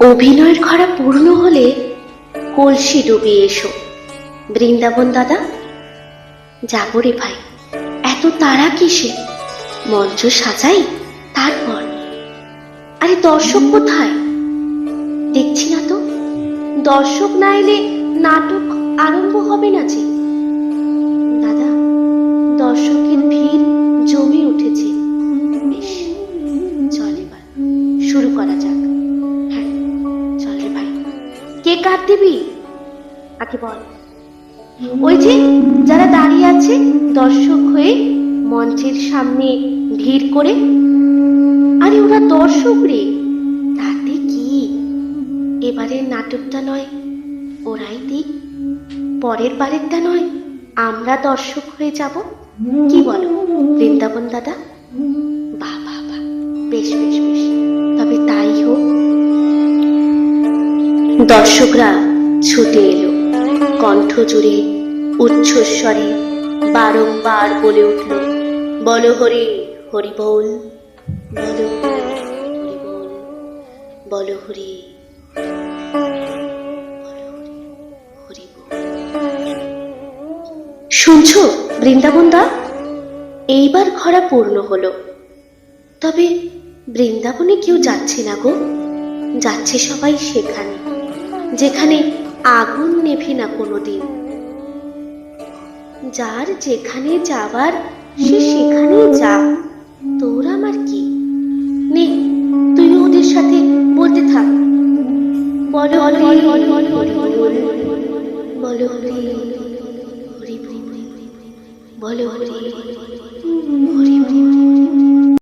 অভিনয়ের খরা পূর্ণ হলে কলসি ডুবিয়ে এসো। বৃন্দাবন দাদা, যাব রে ভাই। এত তাড়া কিসে? মঞ্চ সাজাই তারপর। আরে দর্শক কোথায়? দেখছি না তো। দর্শক না এলে নাটক আরম্ভ হবে না যে। দাদা, দর্শকের ভিড় জমে উঠেছে। বেশ, চল শুরু করা যাক। কে কার দিবি? আগে বল। ওই যে যারা দাঁড়িয়ে আছে, দর্শক হয়ে মঞ্চের সামনে ভিড় করে। আরে ওরা দর্শক রে, তাতে কি? এবারের নাটকটা নয়, ওরাই দিক। পরের বারেরটা নয়, আমরা দর্শক হয়ে যাব। কি বলো, বৃন্দাবন দাদা? বাহ বাহ বেশ বেশ বেশ। তবে তাই হোক দর্শকরা ছুটে এলো। কণ্ঠ জুড়ে উচ্চস্বরে বারংবার বলে উঠল, বলো হরি হরি বল, বলো হরি শুনছো, বৃন্দাবন দা? এইবার খরা পূর্ণ হলো। তবে বৃন্দাবনে কেউ যাচ্ছে না গো। যাচ্ছে সবাই সেখানে। যেখানে আগুন নেভে না কোনোদিন। যার যেখানে যাবার সে সেখানে যা। তোর আমার কি? নে, তুই ওদের সাথে বলতে থাক। বলো বলো বলো। বলো হরি।